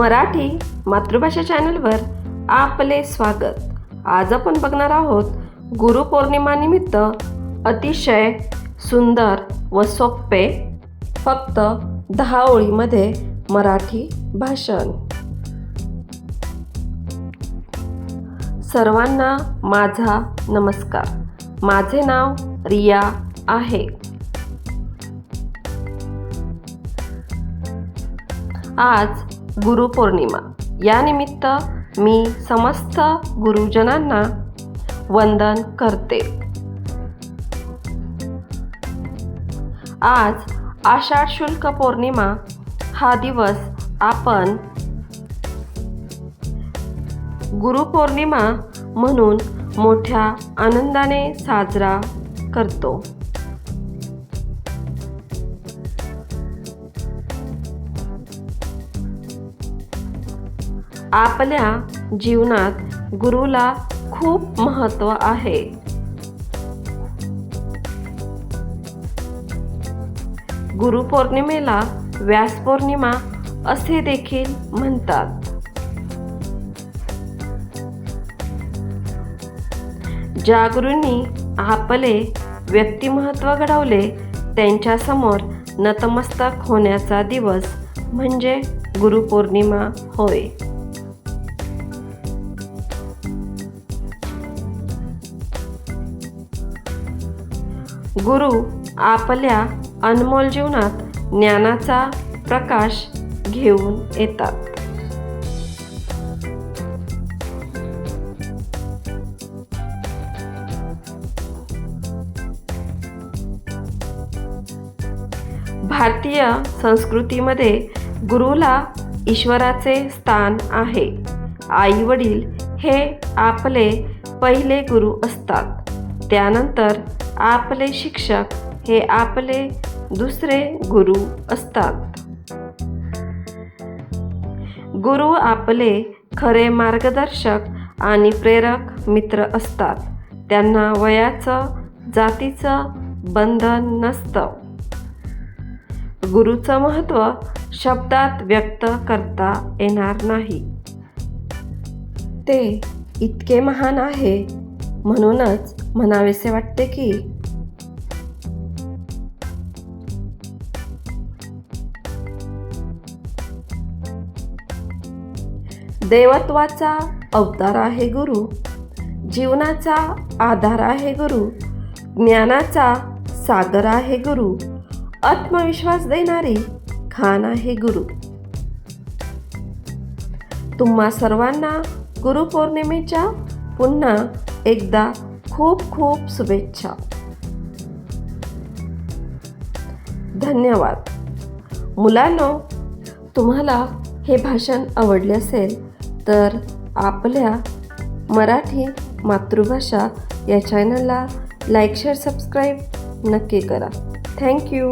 मराठी मातृभाषा चॅनलवर आपले स्वागत. आज आपण बघणार आहोत गुरुपौर्णिमानिमित्त अतिशय सुंदर व सोपे फक्त दहा ओळीमध्ये मराठी भाषण. सर्वांना माझा नमस्कार. माझे नाव रिया आहे. आज गुरुपौर्णिमा. यानिमित्त मी समस्त गुरुजनांना वंदन करते. आज आषाढ शुल्क पौर्णिमा हा दिवस आपण गुरुपौर्णिमा म्हणून मोठ्या आनंदाने साजरा करतो. आपल्या जीवनात गुरुला खूप महत्त्व आहे. गुरुपौर्णिमेला व्यास पौर्णिमा असे देखील म्हणतात. ज्या गुरूंनी आपले व्यक्तिमत्व घडवले त्यांच्यासमोर नतमस्तक होण्याचा दिवस म्हणजे गुरुपौर्णिमा होय. गुरु आपल्या अनमोल जीवनात ज्ञानाचा प्रकाश घेऊन येतात. भारतीय संस्कृतीमध्ये गुरुला ईश्वराचे स्थान आहे. आई वडील हे आपले पहिले गुरु असतात. त्यानंतर आपले शिक्षक हे आपले दुसरे गुरु असतात. गुरु आपले खरे मार्गदर्शक आणि प्रेरक मित्र असतात. त्यांना वयाचं जातीचं बंधन नसतं. गुरुचं महत्त्व शब्दात व्यक्त करता येणार नाही. ते इतके महान आहे म्हणूनच म्हणावेसे वाटते की देवत्वाचा अवतार आहे गुरु जीवनाचा आधार आहे गुरु ज्ञानाचा सागर आहे गुरु आत्मविश्वास देणारी खान आहे गुरु. तुम्हा सर्वांना गुरुपौर्णिमेच्या पुन्हा एकदा खूप खूप शुभेच्छा. धन्यवाद. मुलांनो तुम्हाला हे भाषण आवडले असेल तर आपल्या मराठी मातृभाषा या चॅनलला लाईक शेअर सबस्क्राईब नक्की करा. थँक्यू